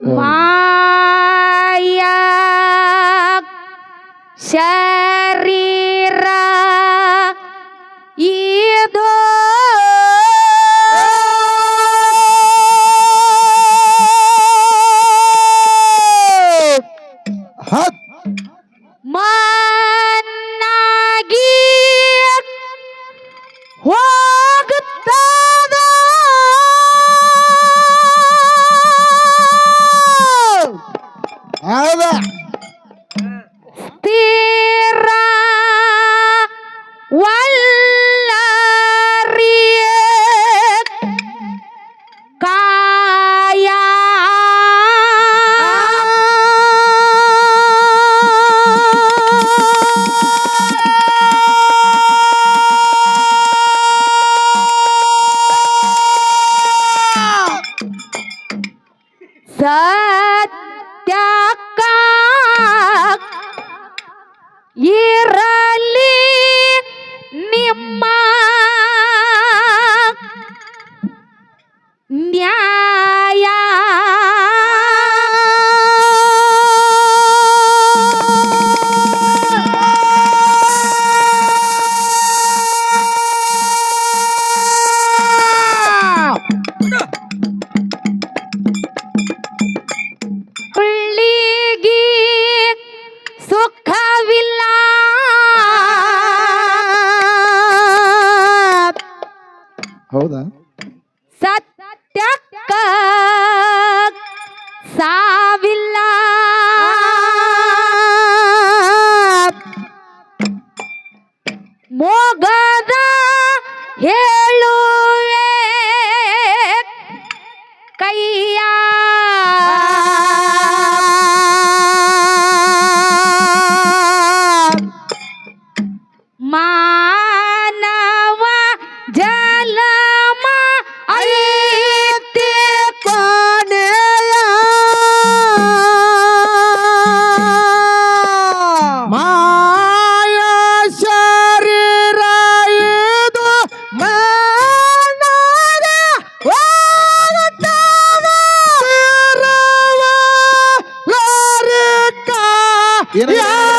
Mayak serira Ido. Hat Ma Sir? ಹೌದಾ? ಸತ್ಯಕ್ಕ ಸಾವಿಲ್ಲ. ಮೋಗದ ಹೇ Yeah.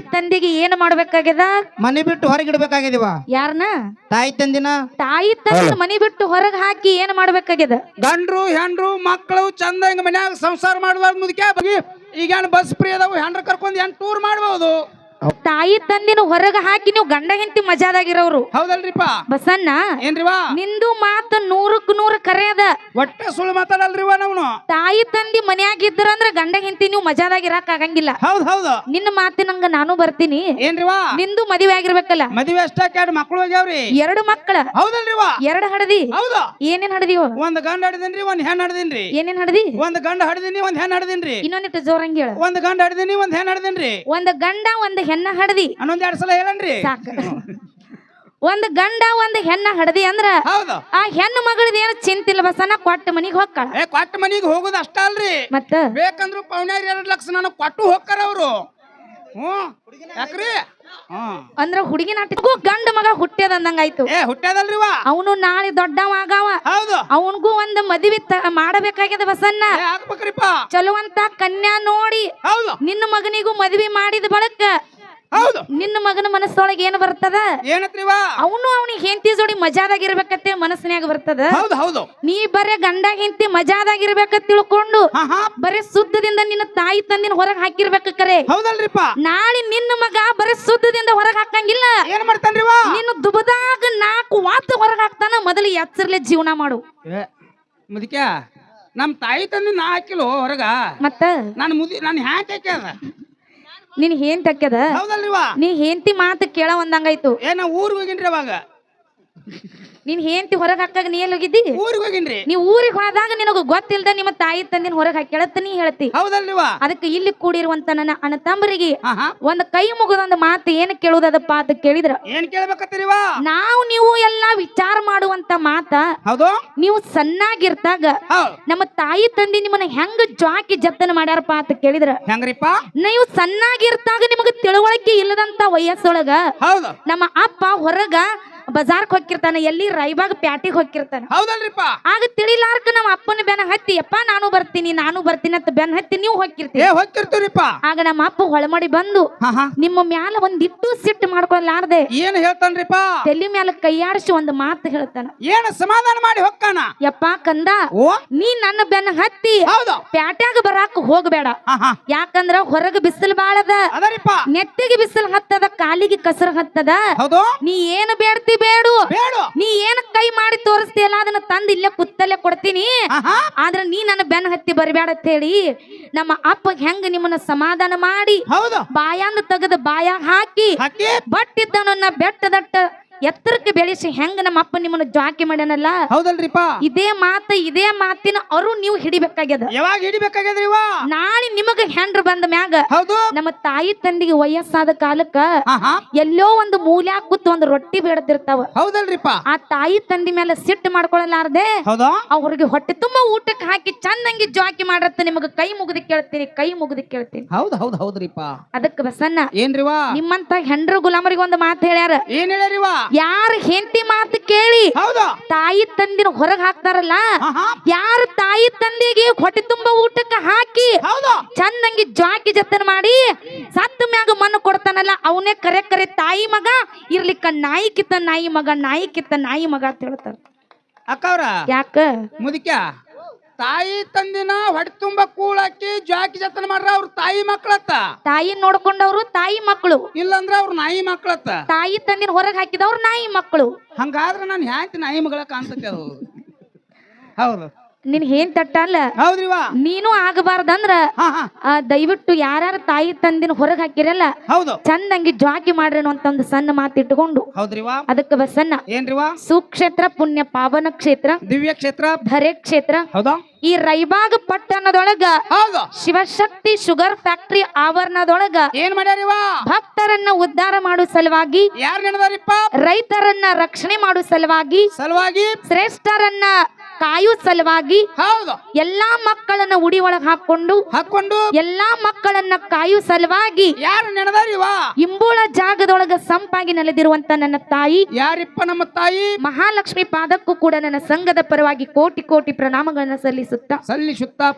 ತಾಯಿ ತಂದೆಗೆ ಏನ್ ಮಾಡ್ಬೇಕಾಗ್ಯದ? ಮನೆ ಬಿಟ್ಟು ಹೊರಗಿಡ್ಬೇಕಾಗ್ಯದಿವ ಯಾರನ? ತಾಯಿ ತಂದಿನ? ತಾಯಿ ತಂದೆ ಮನಿ ಬಿಟ್ಟು ಹೊರಗ್ ಹಾಕಿ ಏನ್ ಮಾಡ್ಬೇಕಾಗ್ಯದ? ಗಂಡ್ರು ಹೆಂಡ್ರು ಮಕ್ಕಳು ಚಂದ ಹಿಂಗ ಮನ್ಯಾಗ ಸಂಸಾರ ಮಾಡುವಾಗ ಮುದುಕಿ ಈಗ ಬಸ್ ಫ್ರೀ ಅದಾವು ಹೆಂಡ್ರ ಕರ್ಕೊಂಡ್ ಟೂರ್ ಮಾಡ್ಬೋದು? ತಾಯಿ ತಂದಿನ ಹೊರಗ್ ಹಾಕಿ ನೀವು ಗಂಡ ಹೆಂಡತಿ ಮಜಾದಾಗಿರೋರು. ಹೌದಲ್ರಿಪ್ಪ? ಬಸಣ್ಣ ಏನ್ರಿವಾ? ನಿಂದು ಮಾತು ನೂರಕ್ ನೂರ ಕರೆ ಅದ. ಒಟ್ಟೆ ಸುಳ್ಳು ಮಾತಾಡಲ್ರಿವ ನಾವು ತಾಯಿ ತಂದಿ ಮನ್ಯಾಗ ಇದ್ರಂದ್ರ ಗಂಡ ಹೆಂಡತಿ ನೀವು ಮಜಾದಾಗ ಇರಾಕ್ ಆಗಂಗಿಲ್ಲ. ಹೌದ್ ಹೌದು. ನಿನ್ನ ಮಾತಿನಂಗ ನಾನು ಬರ್ತೀನಿ. ಏನ್ರಿವಾ? ನಿಂದು ಮದುವೆ ಆಗಿರ್ಬೇಕಲ್ಲ. ಮದುವೆ ಅಷ್ಟಕ್ಕೆ ಎರಡು ಮಕ್ಕಳು ಹೋಗ್ಯಾವ್ರಿ? ಎರಡು ಮಕ್ಕಳ. ಹೌದಲ್ರಿವಾ? ಎರಡು ಹಡದಿ. ಹೌದು. ಏನೇನ್ ಹಡದಿವ ಒಂದ್ ಗಂಡ ಹಡದಿನ್ರಿ ಒಂದ್ ಹೆಣ್ ಹಡದಿನ್ರಿ. ಏನೇನ್ ಹಡದಿ? ಒಂದ್ ಗಂಡ ಹಡದಿನಿ ಒಂದ್ ಹೆಣ್ ಹಡದಿನ್ರಿ. ಇನ್ನೊಂದಿಟ್ಟು ಜೋರಂಗಿ ಒಂದ್ ಗಂಡ ಹಡದಿನಿ ಒಂದ್ ಹೆಣ್ ಹಡದಿನ್ರಿ. ಒಂದ್ ಗಂಡ ಒಂದ್ ಹೆಣ್ಣ ಹಡದಿ. ಹನ್ನೊಂದೆರಡು ಎರಡ್ ಸಲ ಹೇಳನ್ರಿ. ಸಾಕ. ಒಂದ್ ಗಂಡ ಒಂದ್ ಹೆಣ್ಣ ಹಡದಿ ಅಂದ್ರ ಹೌದು. ಆ ಹೆಣ್ಣು ಮಗಳದ ಏನು ಚಿಂತಿಲ್ಲ ಬಸನ ಕೊಟ್ಟ ಮನಿಗ್ ಹೋಗ್ಕಳ ಏ ಕೊಟ್ಟ ಮನಿಗೆ ಹೋಗೋದು ಅಷ್ಟ ಅಲ್ರಿ. ಮತ್ತ? ಬೇಕಂದ್ರು ಪೌಣ್ಯಾರ ಎರಡ್ ಲಕ್ಷ ನಾನು ಕೊಟ್ಟು ಹೋಗ್ತಾರ ಅವ್ರು. ಹ್ಮ್ ಯಾಕ್ರಿ? ಹ್ಮ್ ಅಂದ್ರ ಹುಡುಗಿನ ಆಟಕ್ಕೂ ಗಂಡ ಮಗ ಹುಟ್ಟ್ಯದ ಅಂದಂಗಾಯ್ತು ಏ ಹುಟ್ಟ್ಯಾದಲ್ರಿವಾ ಅವನು ನಾಳೆ ದೊಡ್ಡವ ಆಗಾವ. ಹೌದು. ಅವನ್ಗೂ ಒಂದ್ ಮದುವೆ ಮಾಡಬೇಕಾಗ್ಯದ ಬಸನ್ನ ಏ ಚಲುವಂತ ಕನ್ಯಾ ನೋಡಿ. ಹೌದು. ನಿನ್ನ ಮಗನಿಗೂ ಮದ್ವಿ ಮಾಡಿದ ಬಳಕ ಹೌದು. ನಿನ್ನ ಮಗನ ಮನಸ್ಸೊಳಗೆ ಏನ್ ಬರ್ತದ? ಏನತ್ರಿವ ಅವನು ಅವನಿಗೆ ಹೆಂಡತಿ ಜೋಡಿ ಮಜಾದಾಗಿರ್ಬೇಕತ್ತೆ ಮನಸ್ಸಿನಾಗ ಬರ್ತದ? ಹೌದು ಹೌದು. ನೀ ಬರೇ ಗಂಡ ಹೆಂಡತಿ ಮಜಾದಾಗಿರ್ಬೇಕ ತಿಳ್ಕೊಂಡು ಶುದ್ಧದಿಂದ ಬರೇ ಸುದ್ದದಿಂದ ನಿನ್ನ ತಾಯಿ ತಂದಿನ ಹೊರಗ್ ಹಾಕಿರ್ಬೇಕ ಕರೆ. ಹೌದಲ್ರಿಪ್ಪ. ನಾಳೆ ನಿನ್ನ ಮಗ ಬರೇ ಸುದ್ದದಿಂದ ಹೊರಗ್ ಹಾಕಂಗಿಲ್ಲ. ಏನ್ ಮಾಡ್ತಾನ್ರಿ ನಿನ್ನ ದುಬದಾಗ ನಾಲ್ಕು ವಾತ ಹೊರಗ್ ಹಾಕ್ತಾನ ಮೊದಲು ಎಚ್ಚರ್ಲೆ ಜೀವನ ಮಾಡು. ನಮ್ ತಾಯಿ ತಂದೆ ನಾ ಹಾಕಿಲ್ಲ ಹೊರಗ? ಮತ್ತ? ನಾನು ಮುದಿ ನಾನು ಹ್ಯಾಕ್ ಹಾಕ್ಯಾದ ನಿನ್ ಏನ್ ತಕ್ಕದ ಹೌದಲ್ರಿವಾ ನೀ ಹೆಂಡತಿ ಮಾತು ಕೇಳ ಒಂದಂಗಾಯ್ತು. ಏನ ಊರ್ ಹೋಗಿನ್ರಿ ಅವಾಗ? ನೀನ್ ಹೆಂಡತಿ ಹೊರಗೆ ಹಾಕಾಗ ನೀ ಎಲ್ಲಿ ಹೋಗಿದ್ದಿ? ಊರಿಗೆ ಹೋಗಿನ್ರಿ. ನೀ ಊರಿಗೆ ಹೋದಾಗ ನಿನಗ ಗೊತ್ತಿಲ್ದ ನಿಮ್ಮ ತಾಯಿ ತಂದಿನ ಹೊರಗ್ ಹಾಕಿ ನೀ ಹೇಳ್ತಿ. ಹೌದಲ್ವಾ ಅದಕ್ಕೆ ಇಲ್ಲಿ ಕೂಡಿರುವಂತ ನನ್ನ ಅಣ್ಣ ತಮ್ಮರಿಗೆ ಒಂದ್ ಕೈ ಮುಗಿದೊಂದು ಮಾತು ಏನ್ ಕೇಳುದಪ್ಪ ಅಂತ ಕೇಳಿದ್ರ. ಏನ್ ಕೇಳ್ಬೇಕತ್ತೀರಿವಾ ನಾವು ನೀವು ಎಲ್ಲಾ ವಿಚಾರ ಮಾಡುವಂತ ಮಾತ ಹೌದು. ನೀವು ಸಣ್ಣಾಗಿರ್ತಾಗ ನಮ್ಮ ತಾಯಿ ತಂದಿ ನಿಮ್ಮನ್ನ ಹೆಂಗ ಜಾಕಿ ಜತನ ಮಾಡ್ಯಾರಪ್ಪ ಅಂತ ಕೇಳಿದ್ರ. ಹೆಂಗ್ರಿಪ್ಪ? ನೀವು ಸಣ್ಣಾಗಿರ್ತಾಗ ನಿಮಗ ತಿಳುವಳಿಕೆ ಇಲ್ಲದಂತ ವಯಸ್ಸೊಳಗ ನಮ್ಮ ಅಪ್ಪ ಹೊರಗ ಬಜಾರ್ಕ್ ಹೋಗಿರ್ತಾನ ಎಲ್ಲಿ ರೈಬಾಗ್ ಪ್ಯಾಟಿಗ್ ಹೋಗಿರ್ತಾನ ಹೌದಲ್ರಿಪ್ಪ. ಆಗ ತಿಳಿಲಾರ್ಕ ನಮ್ಮ ಅಪ್ಪನ ಬೆನ್ನ ಹತ್ತಿ ಅಪ್ಪ ನಾನು ಬರ್ತೀನಿ ನಾನು ಬರ್ತೀನಿ ಅಂತ ಬೆನ್ ಹತ್ತಿ ನೀವು ಹೋಗಿರ್ತೀವಿ ಏ ಹೋಗ್ತಿರ್ತೀವ್ರಿಪ್ಪ ಆಗ ನಮ್ಮ ಅಪ್ಪ ಹೊಳಮಡಿ ಬಂದು ಹಾ ಹಾ. ನಿಮ್ಮ ಮ್ಯಾಲ ಒಂದಿಟ್ಟು ಸಿಟ್ಟು ಮಾಡ್ಕೊಲಾರ್ದೆ ಏನ್ ಹೇಳ್ತಾನ್ರಿಪ್ಪ. ತಲೆ ಮ್ಯಾಲ ಕೈಯಾಡಿಸಿ ಒಂದು ಮಾತು ಹೇಳ್ತಾನ. ಏನ್ ಸಮಾಧಾನ ಮಾಡಿ ಹೊಕ್ಕಾನ ಯಪ್ಪ ಕಂದ ಓ. ನೀ ನನ್ನ ಬೆನ್ನ ಹತ್ತಿ ಹೌದು. ಪ್ಯಾಟ್ಯಾಗ ಬರಾಕ ಹೋಗಬೇಡ. ಹಾ ಹಾ. ಯಾಕಂದ್ರ ಹೊರಗ ಬಿಸಿಲು ಬಾಳದ. ಅದರಿಪ್ಪ. ನೆತ್ತಿಗೆ ಬಿಸಿಲು ಹತ್ತದ ಕಾಲಿಗೆ ಕಸರ ಹತ್ತದ. ಹೌದು. ನೀ ಏನು ಬೇಡ್ತಿ ಬೇಡು. ನೀ ಏನ್ ಕೈ ಮಾಡಿ ತೋರಿಸ್ತೀಯಲ್ಲ ಅದನ್ನ ತಂದ್ ಇಲ್ಲೇ ಕುತ್ತಲ್ಲೇ ಕೊಡ್ತೀನಿ. ಆದ್ರ ನೀ ನನ್ನ ಬೆನ್ನ ಹತ್ತಿ ಬರಬೇಡ ಅಂತ ಹೇಳಿ ನಮ್ಮ ಅಪ್ಪ ಹೆಂಗ ನಿಮ್ಮನ್ನ ಸಮಾಧಾನ ಮಾಡಿ ಬಾಯಾಂದ ತೆಗೆದು ಬಾಯ ಹಾಕಿ ಹಾಕಿ. ಬಟ್ಟಿದ್ದನನ್ನ ಬೆಟ್ಟದಟ್ಟ ಎತ್ತರಕ್ಕೆ ಬೆಳೆಸಿ ಹೆಂಗ ನಮ್ಮ ಅಪ್ಪ ನಿಮ್ಮನ್ನ ಜಾಕಿ ಮಾಡ್ಯಾನಲ್ಲ? ಹೌದಲ್ರಿಪ್ಪ. ಇದೇ ಮಾತು ಇದೇ ಮಾತಿನ ಅರು ನೀವು ಹಿಡಿಬೇಕಾಗ್ಯದ. ಯಾವಾಗ ಹಿಡಿಬೇಕಾಗ್ಯದ್ರಿ ನಾಳೆ ನಿಮಗ ಹೆಂಡ್ರ ಬಂದ ಮ್ಯಾಗ ಹೌದು. ನಮ್ಮ ತಾಯಿ ತಂದಿಗೆ ವಯಸ್ಸಾದ ಕಾಲಕ್ಕ ಎಲ್ಲೋ ಒಂದು ಮೂಲ್ಯಾಗ ಕೂತ್ ಒಂದು ರೊಟ್ಟಿ ಬೇಡದಿರ್ತಾವ. ಹೌದಲ್ರಿಪ್ಪ. ಆ ತಾಯಿ ತಂದಿ ಮೇಲೆ ಸಿಟ್ಟು ಮಾಡ್ಕೊಳ್ಳಲಾರ್ದೆ ಹೌದಾ? ಅವ್ರಿಗೆ ಹೊಟ್ಟೆ ತುಂಬಾ ಊಟಕ್ಕೆ ಹಾಕಿ ಚಂದಂಗಿ ಜಾಕಿ ಮಾಡತ್ತ ನಿಮಗ ಕೈ ಮುಗಿದು ಕೇಳ್ತೀನಿ ಕೈ ಮುಗಿದು ಕೇಳ್ತೀನಿ. ಹೌದ್ ಹೌದ್ ಹೌದ್ರಿಪ್ಪ. ಅದಕ್ಕೆ ಬಸನ್ನ ಏನ್ರಿವಾ? ನಿಮ್ಮಂತ ಹೆಂಡ್ರ ಗುಲಾಮರಿಗೆ ಒಂದು ಮಾತು ಹೇಳ್ಯಾರ. ಏನ್ ಹೇಳ್ಯಾರಿವ? ಯಾರ ಹೆಂಡತಿ ಮಾತು ಕೇಳಿ ಹೌದು. ತಾಯಿ ತಂದಿನ ಹೊರಗೆ ಹಾಕ್ತಾರಲ್ಲ ಯಾರು ತಾಯಿ ತಂದೆಗೆ ಹೊಟ್ಟೆ ತುಂಬ ಊಟಕ್ಕೆ ಹಾಕಿ ಚಂದಂಗಿ ಜಾಕಿ ಜತನ ಮಾಡಿ ಸತ್ತ ಮ್ಯಾಗ ಮಣ್ಣು ಕೊಡ್ತಾನಲ್ಲ ಅವನೇ ಕರೆ ಕರೆ ತಾಯಿ ಮಗ ಇರ್ಲಿಕ್ಕ ನಾಯಿ ಕಿತ್ತ ನಾಯಿ ಮಗ ನಾಯಿ ಕಿತ್ತ ನಾಯಿ ಮಗ ಅಂತ ಹೇಳ್ತಾರ. ಅಕ್ಕವ್ರ ಯಾಕ? ಮುದಿಕ ತಾಯಿ ತಂದಿನ ಹೊಟ್ಟೆ ತುಂಬ ಕೂಳಾಕಿ ಜಾಕಿ ಜತನ ಮಾಡ್ರ ಅವ್ರ ತಾಯಿ ಮಕ್ಳತ್ತ. ತಾಯಿ ನೋಡ್ಕೊಂಡವ್ರು ತಾಯಿ ಮಕ್ಕಳು ಇಲ್ಲಂದ್ರ ಅವ್ರ ನಾಯಿ ಮಕ್ಳತ್ತ. ತಾಯಿ ತಂದಿನ ಹೊರಗೆ ಹಾಕಿದವ್ರು ನಾಯಿ ಮಕ್ಕಳು ಹಂಗಾದ್ರೆ ನಾನು ಹ್ಯಾಂತಿ ನಾಯಿ ಮಗಳ ಕಾಣ್ತೈತಿ ಅದು. ಹೌದು. ನಿನ್ ಏನ್ ತಟ್ಟ ಅಲ್ಲ ಹೌದ್ರಿವ ನೀನು ಆಗಬಾರ್ದಂದ್ರ ದಯವಿಟ್ಟು ಯಾರ್ಯಾರ ತಾಯಿ ತಂದಿನ ಹೊರಗೆ ಹಾಕಿರಲ್ಲ? ಹೌದು. ಚಂದಂಗಿ ಜಾಕಿ ಮಾಡ್ರಿ ಅಂತ ಒಂದು ಸಣ್ಣ ಮಾತು ಇಟ್ಕೊಂಡು. ಹೌದ್ರಿವ ಅದಕ್ಕೆ ಬಸನ್ನ ಏನ್ರಿವಾ ಸುಕ್ಷೇತ್ರ ಪುಣ್ಯ ಪಾವನ ಕ್ಷೇತ್ರ. ದಿವ್ಯ ಕ್ಷೇತ್ರ. ಧರೆ ಕ್ಷೇತ್ರ. ಹೌದಾ? ಈ ರೈಬಾಗ್ ಪಟ್ಟಣದೊಳಗ ಶಿವಶಕ್ತಿ ಶುಗರ್ ಫ್ಯಾಕ್ಟರಿ ಆವರಣದೊಳಗ ಏನ್ ಮಾಡ್ಯಾರಿವ ಭಕ್ತರನ್ನ ಉದ್ಧಾರ ಮಾಡೋ ಸಲುವಾಗಿ ರೈತರನ್ನ ರಕ್ಷಣೆ ಮಾಡೋ ಸಲುವಾಗಿ ಸಲುವಾಗಿ ಶ್ರೇಷ್ಠರನ್ನ ಕಾಯೋ ಸಲುವಾಗಿ ಹೌದು. ಎಲ್ಲಾ ಮಕ್ಕಳನ್ನ ಉಡಿ ಒಳಗ್ ಹಾಕೊಂಡು ಹಾಕೊಂಡು ಎಲ್ಲಾ ಮಕ್ಕಳನ್ನ ಕಾಯೋ ಸಲುವಾಗಿ ಯಾರು ನೆನದಾರಿವ? ಇಂಬೂಳ ಜಾಗದೊಳಗ ಸಂಪಾಗಿ ನೆಲೆದಿರುವಂತ ನನ್ನ ತಾಯಿ ಯಾರಿಪ್ಪ ನಮ್ಮ ತಾಯಿ? ಮಹಾಲಕ್ಷ್ಮಿ ಪಾದಕ್ಕೂ ಕೂಡ ನನ್ನ ಸಂಘದ ಪರವಾಗಿ ಕೋಟಿ ಕೋಟಿ ಪ್ರಣಾಮಗಳನ್ನ ಸಲ್ಲಿಸುತ್ತಾ ಸಲ್ಲಿಸುತ್ತಾ